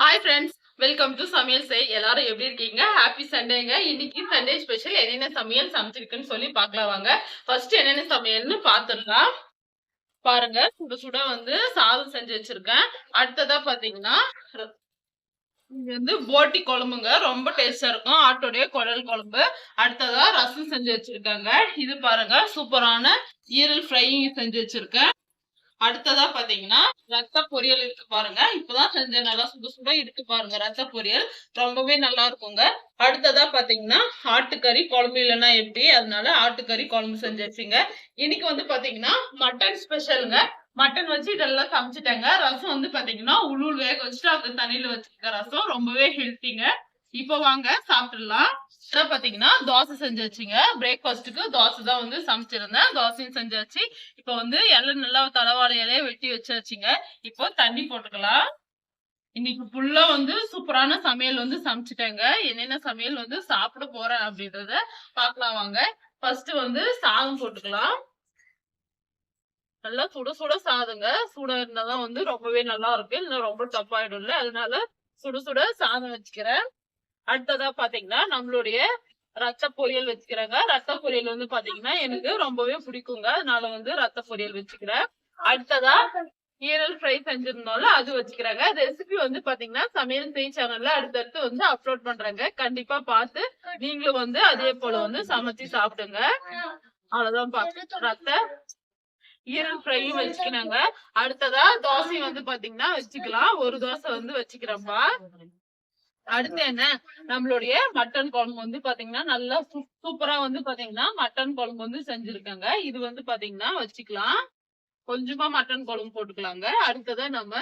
Hi friends welcome to சமையல் செய். எல்லாரும் எப்படி இருக்கீங்க? ஹாப்பி சண்டேங்க இன்னைக்கு சண்டே ஸ்பெஷல் என்னென்ன சமையல் சமைச்சிருக்குன்னு சொல்லி பார்க்கலாம் வாங்க. ஃபர்ஸ்ட் என்னென்ன சமையல்னு பார்த்துடலாம். பாருங்க சுட சுட வந்து சாதம் செஞ்சு வச்சிருக்கேன். அடுத்ததா பாத்தீங்கன்னா இது வந்து போட்டி குழம்புங்க. ரொம்ப டேஸ்டா இருக்கும். ஆட்டோடைய குழல் குழம்பு. அடுத்ததா ரசம் செஞ்சு வச்சிருக்காங்க. இது பாருங்க சூப்பரான ஈரல் ஃப்ரையும் செஞ்சு வச்சிருக்கேன். அடுத்ததா பாத்தீங்கன்னா ரத்த பொரியல் இருக்கு பாருங்க. இப்பதான் செஞ்ச நல்லா சுட சுட இருக்கு பாருங்க. ரத்த பொரியல் ரொம்பவே நல்லா இருக்குங்க. அடுத்ததா பாத்தீங்கன்னா ஆட்டுக்கறி குழம்பு இல்லைன்னா எப்படி? அதனால ஆட்டுக்கறி குழம்பு செஞ்சு வச்சுங்க. இன்னைக்கு வந்து பாத்தீங்கன்னா மட்டன் ஸ்பெஷலுங்க மட்டன் வச்சு இதெல்லாம் சமைச்சிட்டேங்க. ரசம் வந்து பாத்தீங்கன்னா உளுள் வேக வச்சுட்டு அந்த தண்ணியில வச்சிருக்க ரசம் ரொம்பவே ஹெல்த்திங்க இப்போ வாங்க சாப்பிடலாம். இதான் பாத்தீங்கன்னா தோசை செஞ்சு வச்சுங்க பிரேக்ஃபாஸ்ட்டுக்கு தோசை தான் வந்து சமைச்சிருந்தேன். தோசையும் செஞ்சாச்சு. இப்போ வந்து இலை நல்லா தலவாழை வெட்டி வச்சாச்சுங்க. இப்போ தண்ணி போட்டுக்கலாம். இன்னைக்கு ஃபுல்லா வந்து சூப்பரான சமையல் வந்து சமைச்சிட்டேங்க. என்னென்ன சமையல் வந்து சாப்பிட போறேன் அப்படின்றத பார்க்கலாம் வாங்க. ஃபர்ஸ்ட் வந்து சாதம் போட்டுக்கலாம். நல்லா சுட சுட சாதங்க. சுட இருந்தாதான் வந்து ரொம்பவே நல்லா இருக்கு. இல்லைன்னா ரொம்ப தப்பாயிடும்ல அதனால சுட சுட சாதம் வச்சுக்கிறேன். அடுத்ததா பாத்தீங்கன்னா நம்மளுடைய ரத்த பொரியல் வச்சுக்கிறேங்க. ரத்த பொரியல் வந்து பாத்தீங்கன்னா எனக்கு ரொம்பவே பிடிக்குங்க. அதனால வந்து ரத்த பொரியல் வச்சுக்கிறேன். அடுத்ததா ஈரல் ஃப்ரை செஞ்சிருந்தோம்ல அது வச்சுக்கிறாங்க. ரெசிபி வந்து பாத்தீங்கன்னா சமையல் செய் சேனல்ல அடுத்தடுத்து வந்து அப்லோட் பண்றாங்க. கண்டிப்பா பார்த்து நீங்களும் வந்து அதே போல வந்து சமைச்சு சாப்பிடுங்க. அவ்வளவுதான் பாத்து ரத்த ஈரல் ஃப்ரையும் வச்சுக்கிறாங்க. அடுத்ததா தோசை வந்து பாத்தீங்கன்னா வச்சுக்கலாம். ஒரு தோசை வந்து வச்சுக்கிறோம்ப்பா அடுத்து என்ன? நம்மளுடைய மட்டன் குழம்பு வந்து பாத்தீங்கன்னா நல்லா சூப்பரா வந்து பாத்தீங்கன்னா மட்டன் குழம்பு வந்து செஞ்சிருக்காங்க. இது வந்து பாத்தீங்கன்னா வச்சுக்கலாம். கொஞ்சமா மட்டன் குழம்பு போட்டுக்கலாங்க. அடுத்ததா நம்ம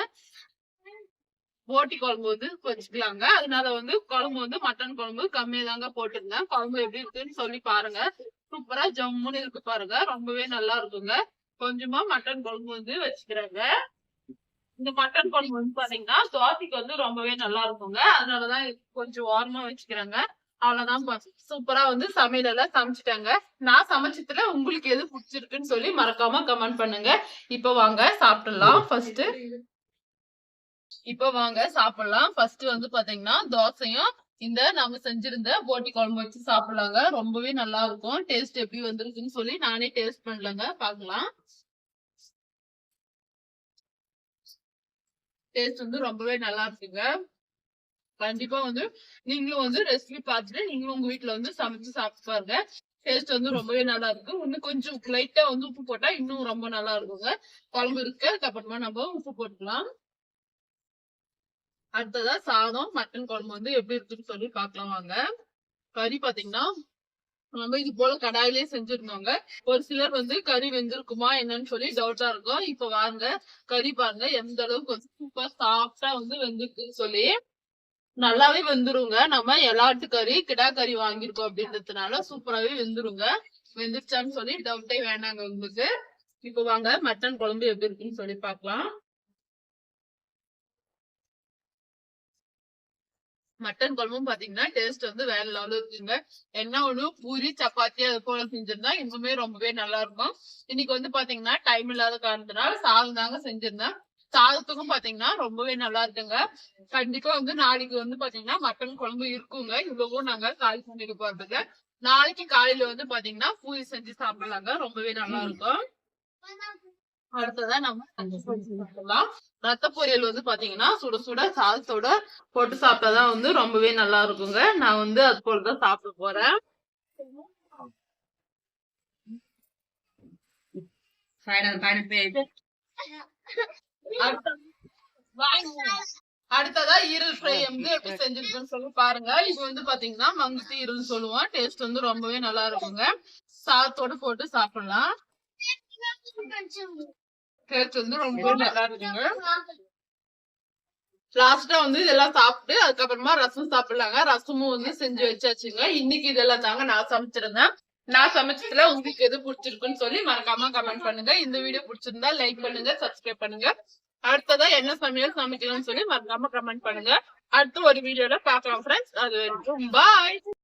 போட்டி குழம்பு வந்து வச்சுக்கலாங்க. அதனால வந்து குழம்பு வந்து மட்டன் குழம்பு கம்மியா தாங்க போட்டிருந்தேன். குழம்பு எப்படி இருக்குன்னு சொல்லி பாருங்க. சூப்பரா ஜம்முன்னு இருக்கு பாருங்க. ரொம்பவே நல்லா இருக்குங்க. கொஞ்சமா மட்டன் குழம்பு வந்து வச்சுக்கிறாங்க. இந்த மட்டன் குழம்பு வந்து பாத்தீங்கன்னா தோசைக்கு வந்து ரொம்பவே நல்லா இருக்குங்க. அதனாலதான் கொஞ்சம் ஓரமா வச்சுக்கிறாங்க. அவ்வளவுதான் சூப்பரா வந்து சமையல் எல்லாம் சமைச்சிட்டாங்க. நான் சமைச்சதுல உங்களுக்கு எது பிடிச்சிருக்குன்னு சொல்லி மறக்காம கமெண்ட் பண்ணுங்க. இப்ப வாங்க சாப்பிடலாம் ஃபர்ஸ்ட் இப்ப வாங்க சாப்பிடலாம். ஃபர்ஸ்ட் வந்து பாத்தீங்கன்னா தோசையும் இந்த நம்ம செஞ்சிருந்த போட்டி குழம்பு வச்சு சாப்பிடலாங்க. ரொம்பவே நல்லா இருக்கும். டேஸ்ட் எப்படி வந்திருக்குன்னு சொல்லி நானே டேஸ்ட் பண்ணலங்க. பாக்கலாம் டேஸ்ட் வந்து ரொம்பவே நல்லா இருக்குங்க. கண்டிப்பா வந்து நீங்களும் வந்து ரெசிபி பார்த்துட்டு நீங்களும் உங்க வீட்டுல வந்து சமைச்சு சாப்பிட்டு பாருங்க. டேஸ்ட் வந்து ரொம்பவே நல்லா இருக்கு. இன்னும் கொஞ்சம் லைட்டா வந்து உப்பு போட்டா இன்னும் ரொம்ப நல்லா இருக்குங்க. குழம்பு இருக்கு. அதுக்கப்புறமா நம்ம உப்பு போட்டுக்கலாம். அடுத்ததா சாதம் மட்டன் குழம்பு வந்து எப்படி இருக்குன்னு சொல்லி பாக்கலாம் வாங்க. கறி பாத்தீங்கன்னா நம்ம இது போல கடாயிலே செஞ்சிருந்தோங்க. ஒரு சிலர் வந்து கறி வெந்திருக்குமா என்னன்னு சொல்லி டவுட்டா இருக்கும். இப்ப வாங்க கறி பாருங்க எந்த அளவுக்கு வந்து சூப்பர் சாஃப்டா வந்து வெந்திருக்குன்னு சொல்லி. நல்லாவே வெந்துருங்க. நம்ம எல்லாட்டு கறி கிடா கறி வாங்கியிருக்கோம் அப்படின்றதுனால சூப்பராவே வெந்துருங்க. வெந்துருச்சான்னு சொல்லி டவுட்டே வேணாங்க உங்களுக்கு. இப்ப வாங்க மட்டன் குழம்பு எப்படி இருக்குன்னு சொல்லி பார்க்கலாம். மட்டன் குழம்பும் பாத்தீங்கன்னா டேஸ்ட் வந்து வேற லெவலில் இருக்குங்க. என்ன ஒண்ணு பூரி சப்பாத்தி அது போல செஞ்சிருந்தா இன்னுமே ரொம்பவே நல்லா இருக்கும். இன்னைக்கு வந்து பாத்தீங்கன்னா டைம் இல்லாத காரணத்தினால சாதம் தாங்க செஞ்சிருந்தேன். சாதத்துக்கும் பாத்தீங்கன்னா ரொம்பவே நல்லா இருக்குங்க. கண்டிப்பா வந்து நாளைக்கு வந்து பாத்தீங்கன்னா மட்டன் குழம்பு இருக்குங்க. இவ்வளவும் நாங்க காலி பண்ணிட்டு போறதுங்க நாளைக்கு காலையில வந்து பாத்தீங்கன்னா பூரி செஞ்சு சாப்பிடலாங்க. ரொம்பவே நல்லா இருக்கும். அடுத்ததான் நம்ம சாப்பிடலாம் ரத்த பொரியல் வந்து பாத்தீங்கன்னா சுட சுட சாதத்தோட போட்டு சாப்பிட்டாதான் வந்து ரொம்பவே நல்லா இருக்குங்க. நான் வந்து அது போலதான் சாப்பிட போறேன். அடுத்ததா ஈரல் ஃப்ரை வந்து எப்படி செஞ்சிருக்குன்னு சொல்லி பாருங்க. இது வந்து பாத்தீங்கன்னா மங்குத்தி ஈரல் சொல்லுவோம். டேஸ்ட் வந்து ரொம்பவே நல்லா இருக்குங்க. சாதத்தோட போட்டு சாப்பிடலாம். டேஸ்ட் வந்து ரொம்ப நல்லா இருக்குங்க. லாஸ்டா வந்து இதெல்லாம் சாப்பிட்டு அதுக்கப்புறமா ரசம் சாப்பிடலாங்க. ரசமும் வந்து செஞ்சு வச்சாச்சுங்க. இன்னைக்கு இதெல்லாம் தாங்க நான் சமைச்சிருந்தேன். நான் சமைச்சதுல உங்களுக்கு எது பிடிச்சிருக்குன்னு சொல்லி மறக்காம கமெண்ட் பண்ணுங்க. இந்த வீடியோ பிடிச்சிருந்தா லைக் பண்ணுங்க சப்ஸ்கிரைப் பண்ணுங்க. அடுத்ததா என்ன சமையல் சமைக்கணும்னு சொல்லி மறக்காம கமெண்ட் பண்ணுங்க. அடுத்து ஒரு வீடியோல பாக்கலாம் ஃப்ரெண்ட்ஸ் அது வரைக்கும் பாய்